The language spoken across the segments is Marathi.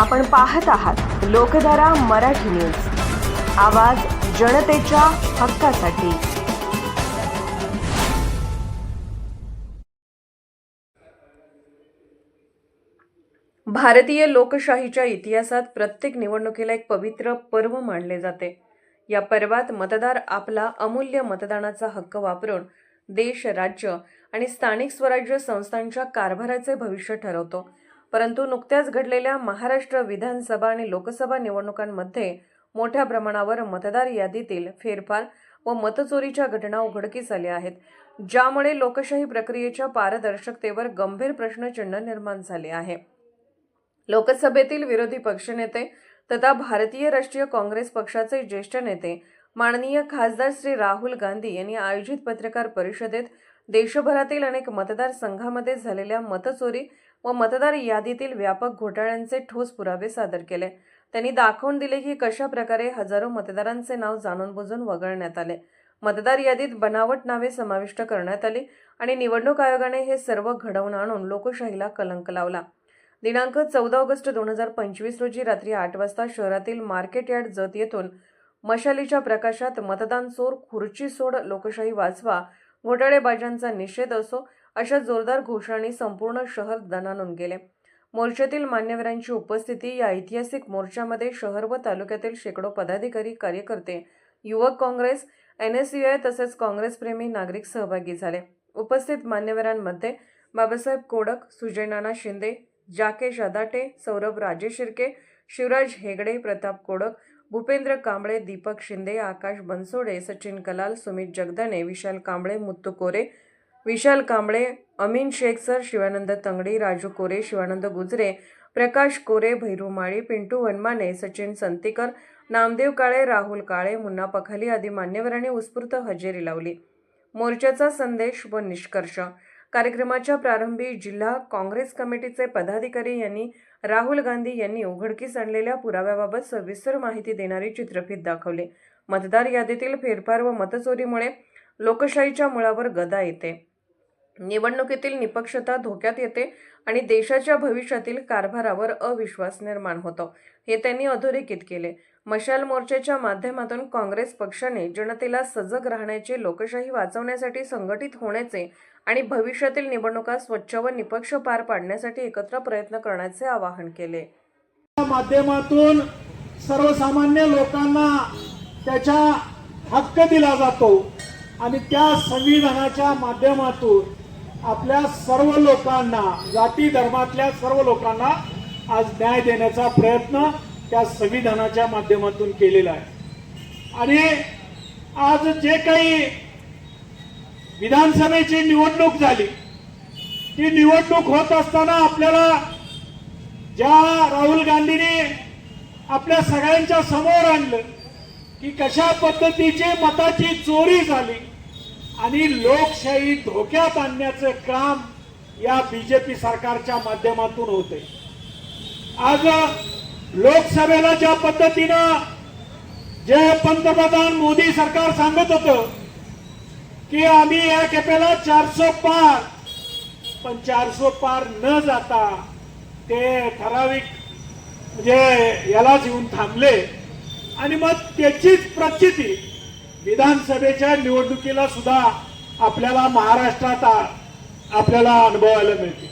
आपण पाहत आहात लोकधारा मराठी न्यूज. आवाज जनतेच्या हक्कासाठी. भारतीय लोकशाहीच्या इतिहासात प्रत्येक निवडणुकीला एक पवित्र पर्व मानले जाते. या पर्वात मतदार आपला अमूल्य मतदानाचा हक्क वापरून देश राज्य आणि स्थानिक स्वराज्य संस्थांच्या कारभाराचे भविष्य ठरवतो. परंतु नुकत्याच घडलेल्या महाराष्ट्र विधानसभा आणि लोकसभा निवडणुकांमध्ये मोठ्या प्रमाणावर मतदार यादीतील फेरफार व मतचोरीच्या घटना उघडकीस आल्या आहेत ज्यामुळे लोकशाही प्रक्रियेच्या पारदर्शकतेवर गंभीर प्रश्नचिन्ह निर्माण झाले आहे. लोकसभेतील विरोधी पक्षनेते तथा भारतीय राष्ट्रीय काँग्रेस पक्षाचे ज्येष्ठ नेते माननीय खासदार श्री राहुल गांधी यांनी आयोजित पत्रकार परिषदेत देशभरातील अनेक मतदारसंघामध्ये झालेल्या मतचोरी व मतदार यादीतील व्यापक घोटाळ्यांचे ठोस पुरावे सादर केले. त्यांनी दाखवून दिले की कशा प्रकारे हजारो मतदारांचे नाव जाणून बुजून वगळण्यात आले. मतदार यादीत बनावट नावे समाविष्ट करण्यात आली आणि निवडणूक आयोगाने हे सर्व घडवून आणून लोकशाहीला कलंक लावला. दिनांक चौदा ऑगस्ट दोन हजार पंचवीस रोजी रात्री आठ वाजता शहरातील मार्केट यार्ड जत येथून मशालीच्या प्रकाशात मतदान चोर खुर्ची सोड लोकशाही वाचवा घोटाळेबाजांचा निषेध असो अशा जोरदार घोषणाने संपूर्ण शहर दणानून गेले. मोर्चातील मान्यवरांची उपस्थिती या ऐतिहासिक मोर्चामध्ये शहर व तालुक्यातील शेकडो पदाधिकारी कार्यकर्ते युवक Congress N S U I तसेच काँग्रेसप्रेमी नागरिक सहभागी झाले. उपस्थित मान्यवरांमध्ये बाबासाहेब कोडक सुजय नाना शिंदे जाकेश अदाटे सौरभ राजे शिर्के शिवराज हेगडे प्रताप कोडक भूपेंद्र कांबळे दीपक शिंदे आकाश बनसोडे सचिन कलाल सुमित जगदाने विशाल कांबळे मुत्तू कोरे विशाल कांबळे अमीन शेख सर शिवानंद तंगडी राजू कोरे शिवानंद गुजरे प्रकाश कोरे भैरू माळी पिंटू वनमाने सचिन संतीकर नामदेव काळे राहुल काळे मुन्ना पखाली आदी मान्यवरांनी उत्स्फूर्त हजेरी लावली. मोर्चाचा संदेश व निष्कर्ष. कार्यक्रमाच्या प्रारंभी जिल्हा काँग्रेस कमिटीचे पदाधिकारी यांनी राहुल गांधी यांनी उघडकीस आणलेल्या पुराव्याबाबत सविस्तर माहिती देणारी चित्रफित दाखवली. मतदार यादीतील फेरफार व मतचोरीमुळे लोकशाहीच्या मुळावर गदा येते. निवडणुकीतील निपक्षता धोक्यात येते आणि देशाच्या भविष्यातील कारभारावर अविश्वास निर्माण होतो. हे त्यांनी अधोरेखित केले. मशाल मोर्चाच्या माध्यमातून काँग्रेस पक्षाने जनतेला सजग राहण्याचे लोकशाही वाचवण्यासाठी संघटित होण्याचे आणि भविष्यातील निवडणुका स्वच्छ व निपक्ष पार पाडण्यासाठी एकत्र प्रयत्न करण्याचे आवाहन केले. माध्यमातून सर्वसामान्य लोकांना त्याचा हक्क दिला जातो आणि त्या संविधानाच्या माध्यमातून आपल्या सर्व लोकांना जाती धर्मातल्या सर्व लोकांना आज न्याय देण्याचा प्रयत्न त्या संविधानाच्या माध्यमातून केलेला आहे. आणि आज जे काही विधानसभेची निवडणूक झाली ती निवडणूक होत असताना आपल्याला ज्या राहुल गांधीने आपल्या सगळ्यांच्या समोर आणलं की कशा पद्धतीची मताची चोरी झाली आणि लोकशाही धोक्यात आणण्याचं काम या बीजेपी सरकारच्या माध्यमातून होते. आज लोकसभेला ज्या पद्धतीनं जे पंतप्रधान मोदी सरकार सांगत होतं की आम्ही या खेपेला चारशे पार पण चारशे पार न जाता ते ठराविक म्हणजे यालाच येऊन थांबले. आणि मग त्याचीच प्रचिती विधानसभेच्या निवडणुकीला सुद्धा आपल्याला महाराष्ट्रात आपल्याला अनुभवायला मिळते.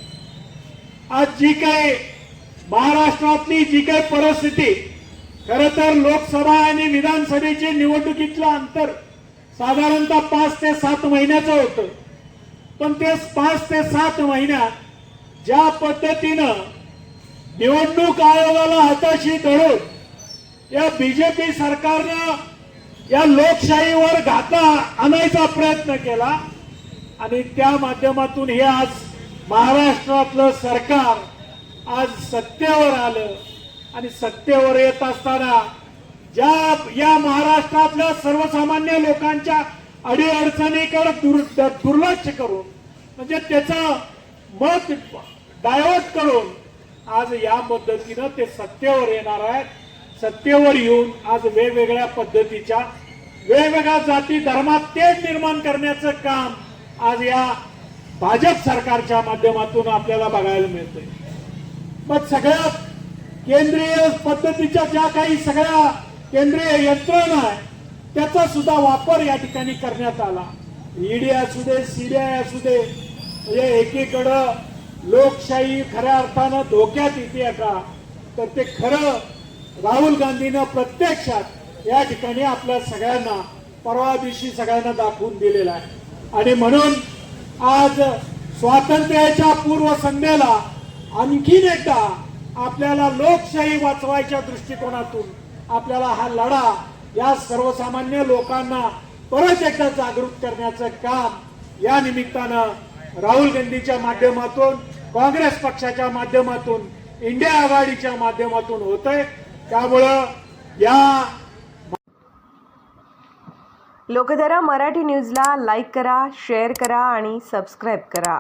आज जी काही महाराष्ट्रातली जी काही परिस्थिती खर तर लोकसभा आणि विधानसभेचे निवडणुकीतलं अंतर साधारणतः पाच ते सात महिन्याचं होतं. पण ते पाच ते सात महिन्यात ज्या पद्धतीनं निवडणूक आयोगाला हाताशी धरून या बीजेपी सरकारनं या लोकशाहीवर घाता आणायचा प्रयत्न केला आणि त्या माध्यमातून हे आज महाराष्ट्रातलं सरकार आज सत्तेवर आलं आणि सत्तेवर येत असताना ज्या या महाराष्ट्रातल्या सर्वसामान्य लोकांच्या अडीअडचणीकडे दुर दुर्लक्ष करून म्हणजे त्याचं मत डायवर्ट करून आज या पद्धतीनं ते सत्तेवर येणार आहेत. सत्तेवर येऊन आज वेगवेगळ्या पद्धतीच्या वेगवेगळ्या जाती धर्मात तेज निर्माण करण्याचं काम आज या भाजप सरकारच्या माध्यमातून आपल्याला बघायला मिळतंय. मग सगळ्या केंद्रीय पद्धतीच्या ज्या काही सगळ्या केंद्रीय यंत्रणा आहे त्याचा सुद्धा वापर या ठिकाणी करण्यात आला. ईडी असू दे सीडीआय असू दे म्हणजे एकीकडं लोकशाही खऱ्या अर्थानं धोक्यात येते का तर ते खरं राहुल गांधीनं प्रत्यक्षात या ठिकाणी आपल्या सगळ्यांना परवा दिवशी सगळ्यांना दाखवून दिलेला आहे. आणि म्हणून आज स्वातंत्र्याच्या पूर्व संध्येला आणखीन एकदा आपल्याला लोकशाही वाचवायच्या दृष्टिकोनातून आपल्याला हा लढा या सर्वसामान्य लोकांना परत एकदा जागृत करण्याचं काम या निमित्तानं राहुल गांधीच्या माध्यमातून काँग्रेस पक्षाच्या माध्यमातून इंडिया आघाडीच्या माध्यमातून होत आहे त्यामुळं या लोकधारा मराठी न्यूजला लाईक करा शेअर करा आणि सबस्क्राईब करा.